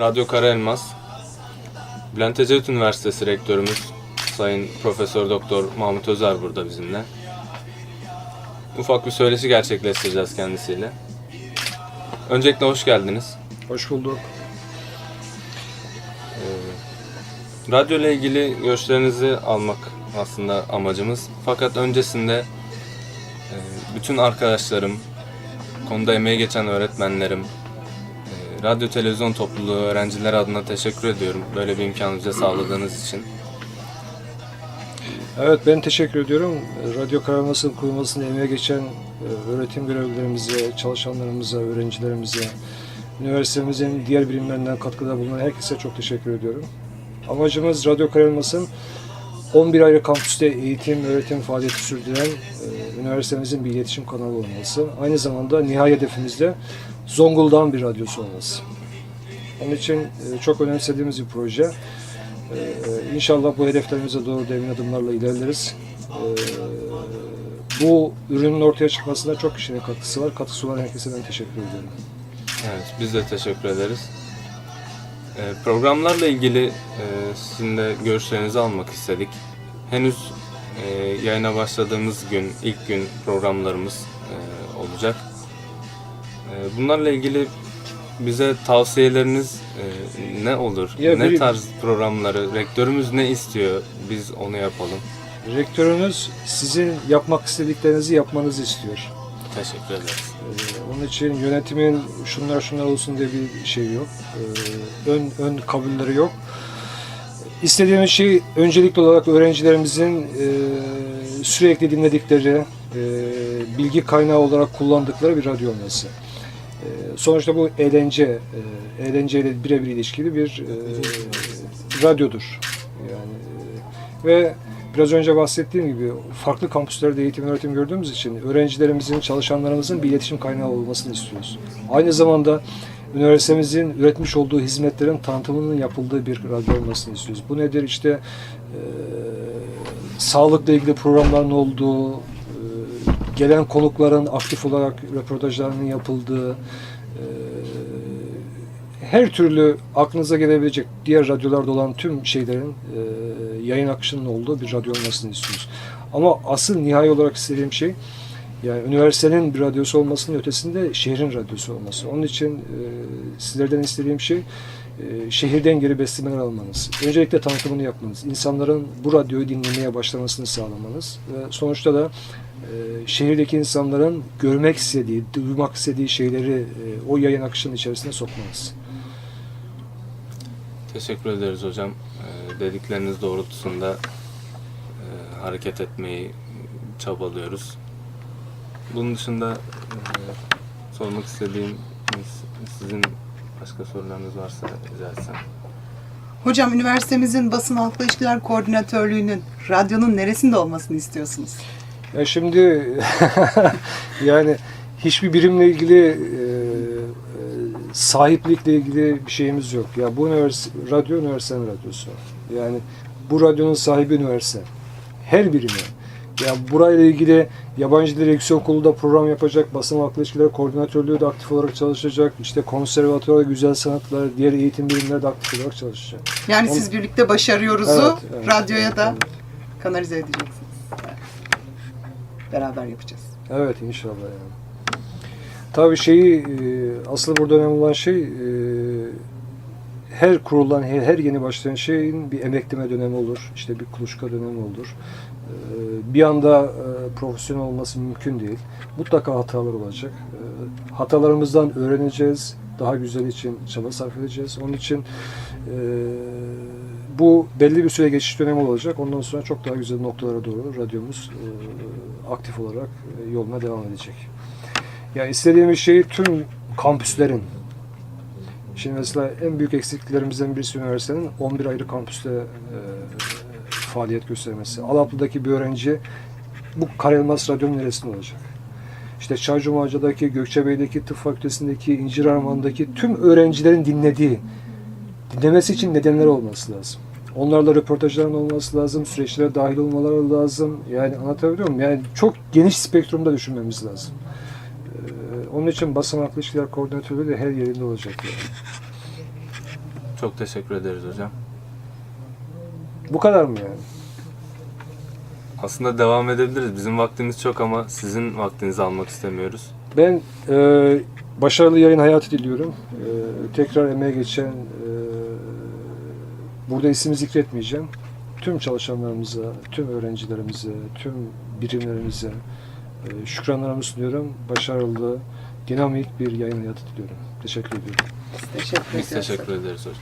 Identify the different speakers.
Speaker 1: Radyo Karaelmaz, Bülent Ecevit Üniversitesi Rektörümüz Sayın Profesör Doktor Mahmut Özer burada bizimle. Ufak bir söyleşi gerçekleştireceğiz kendisiyle. Öncelikle hoş geldiniz.
Speaker 2: Hoş bulduk.
Speaker 1: Radyo ile ilgili görüşlerinizi almak aslında amacımız. Fakat öncesinde e, bütün arkadaşlarım, konuda emeği geçen öğretmenlerim, radyo televizyon topluluğu öğrencileri adına teşekkür ediyorum. Böyle bir imkanı bize sağladığınız için.
Speaker 2: Evet ben teşekkür ediyorum. Radyo Karaması'nın kurulmasında emeğe geçen e, öğretim görevlilerimize, çalışanlarımıza, öğrencilerimize, üniversitemizin diğer birimlerinden katkıda bulunan herkese çok teşekkür ediyorum. Amacımız Radyo Karaması'nın 11 ayrı kampüste eğitim, öğretim faaliyeti sürdüren e, üniversitemizin bir iletişim kanalı olması. Aynı zamanda nihai hedefimiz de Zonguldak'ın bir radyosu olması. Onun için e, çok önemsediğimiz bir proje. Ee, İnşallah bu hedeflerimize doğru derin adımlarla ilerleriz. Ee, bu ürünün ortaya çıkmasında çok kişinin katkısı var. Katkısı olan herkese ben teşekkür ediyorum.
Speaker 1: Evet, biz de teşekkür ederiz. E, programlarla ilgili e, sizin de görüşlerinizi almak istedik. Henüz e, yayına başladığımız gün, ilk gün programlarımız e, olacak. E, bunlarla ilgili bize tavsiyeleriniz e, ne olur?
Speaker 2: Ya
Speaker 1: ne
Speaker 2: bir-
Speaker 1: tarz programları? Rektörümüz ne istiyor? Biz onu yapalım.
Speaker 2: Rektörünüz sizin yapmak istediklerinizi yapmanızı istiyor.
Speaker 1: Teşekkür ederiz.
Speaker 2: Ee, Onun için yönetimin şunlar şunlar olsun diye bir şey yok. Ee, Ön, ön kabulleri yok. İstediğimiz şey öncelikli olarak öğrencilerimizin e, sürekli dinledikleri, e, bilgi kaynağı olarak kullandıkları bir radyo olması. E, Sonuçta bu eğlence, e, eğlenceyle birebir ilişkili bir e, radyodur. Yani e, ve biraz önce bahsettiğim gibi farklı kampüslerde eğitim öğretim gördüğümüz için öğrencilerimizin, çalışanlarımızın bir iletişim kaynağı olmasını istiyoruz. Aynı zamanda üniversitemizin üretmiş olduğu hizmetlerin tanıtımının yapıldığı bir radyo olmasını istiyoruz. Bu nedir? İşte e, sağlıkla ilgili programların olduğu, e, gelen konukların aktif olarak röportajlarının yapıldığı, e, her türlü aklınıza gelebilecek diğer radyolarda olan tüm şeylerin e, yayın akışının olduğu bir radyo olmasını istiyoruz. Ama asıl nihai olarak istediğim şey yani üniversitenin bir radyosu olmasının ötesinde şehrin radyosu olması. Onun için e, sizlerden istediğim şey e, şehirden geri beslemeler almanız. Öncelikle tanıtımını yapmanız. insanların bu radyoyu dinlemeye başlamasını sağlamanız. Ve sonuçta da e, şehirdeki insanların görmek istediği, duymak istediği şeyleri e, o yayın akışının içerisine sokmanız.
Speaker 1: Teşekkür ederiz hocam. Ee, dedikleriniz doğrultusunda e, hareket etmeyi çabalıyoruz. Bunun dışında e, sormak istediğim sizin başka sorularınız varsa rica etsem.
Speaker 3: Hocam üniversitemizin basın halkla ilişkiler koordinatörlüğünün radyonun neresinde olmasını istiyorsunuz?
Speaker 2: Ya şimdi yani hiçbir birimle ilgili e, e, sahiplikle ilgili bir şeyimiz yok. Ya bu üniversite, radyo üniversitenin radyosu. Yani bu radyonun sahibi üniversite. Her birimi. Ya burayla ilgili yabancı dil yüksek okulu da program yapacak, basın halkla ilişkiler koordinatörlüğü de aktif olarak çalışacak, işte konservatuvar, güzel sanatlar, diğer eğitim birimleri de aktif olarak çalışacak.
Speaker 3: Yani
Speaker 2: Onu-
Speaker 3: siz birlikte başarıyoruzu
Speaker 2: Evet, evet,
Speaker 3: radyoya da
Speaker 2: evet.
Speaker 3: kanalize edeceksiniz. Evet. Beraber yapacağız.
Speaker 2: Evet inşallah yani. Tabii şeyi e, asıl burada önemli olan şey e, her kurulan, her, her yeni başlayan şeyin bir emekleme dönemi olur. işte bir kuluçka dönemi olur. E, bir anda e, profesyonel olması mümkün değil. Mutlaka hatalar olacak. E, hatalarımızdan öğreneceğiz. Daha güzel için çaba sarf edeceğiz. Onun için e, bu belli bir süre geçiş dönemi olacak. Ondan sonra çok daha güzel noktalara doğru radyomuz e, aktif olarak e, yoluna devam edecek. Yani istediğimiz şey tüm kampüslerin Şimdi mesela en büyük eksikliklerimizden birisi üniversitenin 11 ayrı kampüste e, faaliyet göstermesi. Alaplı'daki bir öğrenci bu Karayelmaz Radyo'nun neresinde olacak? İşte Çaycumaca'daki, Gökçebey'deki, Tıp Fakültesi'ndeki, İncirarman'daki tüm öğrencilerin dinlediği, dinlemesi için nedenler olması lazım. Onlarla röportajların olması lazım, süreçlere dahil olmaları lazım. Yani anlatabiliyor muyum? Yani çok geniş spektrumda düşünmemiz lazım. Onun için basın halkla ilişkiler koordinatörü de her yerinde olacak. Yani.
Speaker 1: Çok teşekkür ederiz hocam.
Speaker 2: Bu kadar mı yani?
Speaker 1: Aslında devam edebiliriz. Bizim vaktimiz çok ama sizin vaktinizi almak istemiyoruz.
Speaker 2: Ben e, başarılı yayın hayatı diliyorum. E, tekrar emeğe geçen, e, burada isim zikretmeyeceğim. Tüm çalışanlarımıza, tüm öğrencilerimize, tüm birimlerimize şükranlarımı sunuyorum. Başarılı, dinamik bir yayın hayatı diliyorum. Teşekkür ediyorum.
Speaker 3: Teşekkür
Speaker 1: Biz
Speaker 3: ediyoruz.
Speaker 1: teşekkür ederiz hocam.